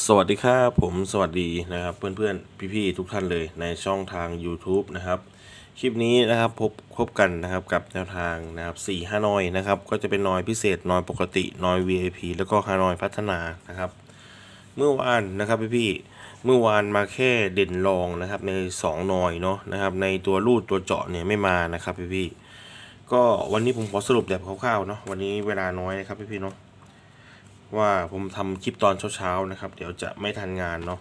สวัสดีครับผมสวัสดีนะครับเพื่อนๆ พี่ๆ ทุกท่านเลยในช่องทาง YouTube นะครับ คลิปนี้นะครับพบพบกันนะครับกับแนวทางนะครับ4ฮานอยนะครับ ก็จะเป็นนอยพิเศษนอยปกตินอย VIP แล้วก็ฮานอยพัฒนานะครับ เมื่อวานนะครับพี่ๆเมื่อวานมาแค่เด่นรองนะครับใน 2นอยเนาะนะครับในตัวรูดตัวเจาะเนี่ยไม่มานะครับพี่ๆก็วันนี้ผมขอสรุปแบบคร่าวๆเนาะวันนี้เวลาน้อยนะครับพี่ๆเนาะ ว่าผมทำคลิปตอนเช้าๆนะครับ เดี๋ยวจะไม่ทันงานเนาะ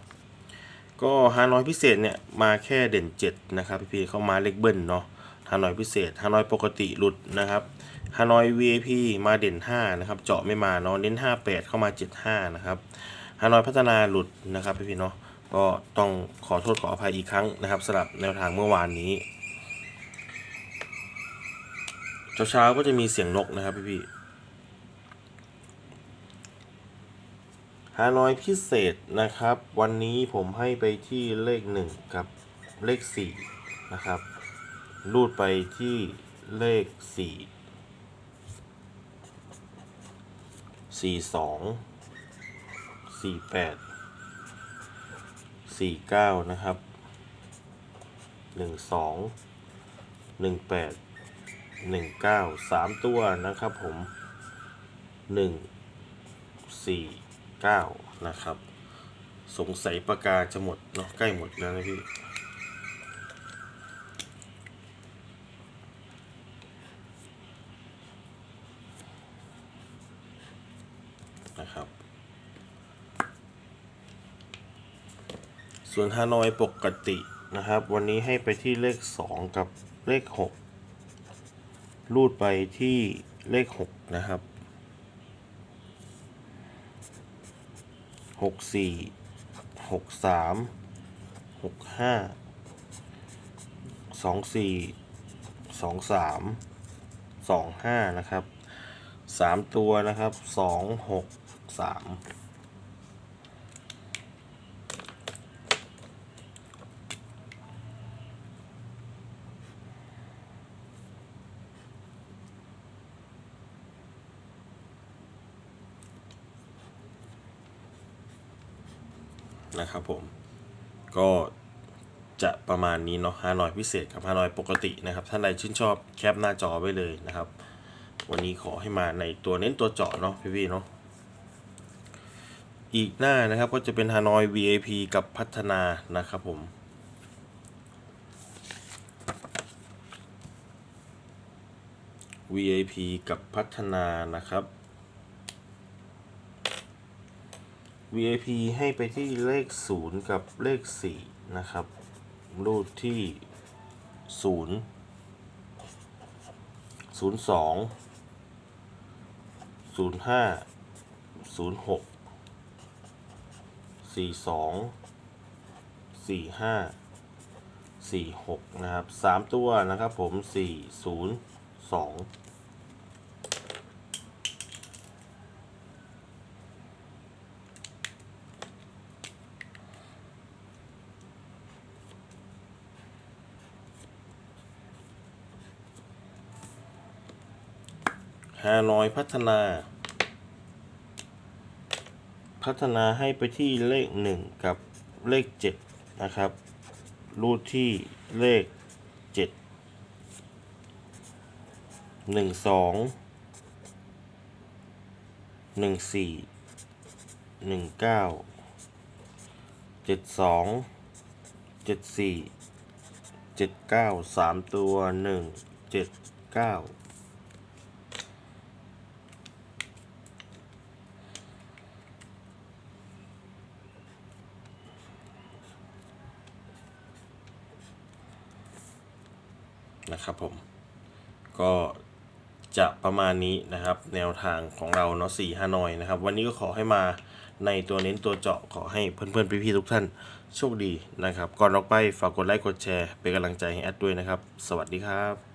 ก็ฮานอยพิเศษเนี่ยมาแค่เด่น 7 นะครับพี่ๆเข้ามาเล็กเบิ้ลเนาะฮานอยพิเศษฮานอยปกติหลุดนะครับฮานอย VIP มาเด่น 5 นะครับ เจาะไม่มาเนาะเน้น 58 เข้ามา 75 นะครับฮานอยพัฒนาหลุดนะครับพี่ๆเนาะก็ต้องขอโทษขออภัยอีกครั้งนะครับสำหรับแนวทางเมื่อวานนี้เช้าๆก็จะมีเสียงนกนะครับพี่ๆานอยพิเศษนะครับ วันนี้ผมให้ไปที่เลขหนึ่งกับเลขสี่นะครับ รูดไปที่เลขสี่สี่สองสี่แปดสี่เก้านะครับหนึ่งสองหนึ่งแปดหนึ่งเก้าสามตัวนะครับผมหนึ่ งสี่เก้านะครับ สงสัยปากกาจะหมดเนาะใกล้หมดแล้วนะพี่นะครับ ส่วนฮานอยปกตินะครับ วันนี้ให้ไปที่เลข 2 กับเลข 6 รูดไปที่เลข 6 นะครับ หกสี่หกสามหกห้าสองสี่สองสามสองห้านะครับสามตัวนะครับสองหกสาม นะครับผม ก็จะประมาณนี้เนาะฮานอยพิเศษกับฮานอยปกตินะครับ ท่านใดชื่นชอบแคปหน้าจอไว้เลยนะครับ วันนี้ขอให้มาในตัวเน้นตัวเจาะเนาะพี่ๆเนาะอีกหน้านะครับก็จะเป็นฮานอย VIP กับพัฒนานะครับผม VIP กับพัฒนานะครับ VIP ให้ไปที่เลข 0 กับเลข 4 นะครับ รูดที่ 0 0 2 0 5 0 6 4 2 4 5 4 6 นะครับ 3 ตัวนะครับผม 4 0 2 ฮานอยพัฒนา พัฒนาให้ไปที่เลข 1 กับเลข 7 นะครับ รูทที่เลข 7 1 2 1 4 1 9 7 2 7 4 7 9 3 ตัว 1 7 9 นะครับผม ก็จะประมาณนี้นะครับ แนวทางของเราเนาะสี่ฮานอยนะครับ วันนี้ก็ขอให้มาในตัวเน้นตัวเจาะขอให้เพื่อนๆพี่ๆทุกท่านโชคดีนะครับ ก่อนออกไปฝากกดไลค์กดแชร์เป็นกำลังใจให้แอดด้วยนะครับ สวัสดีครับ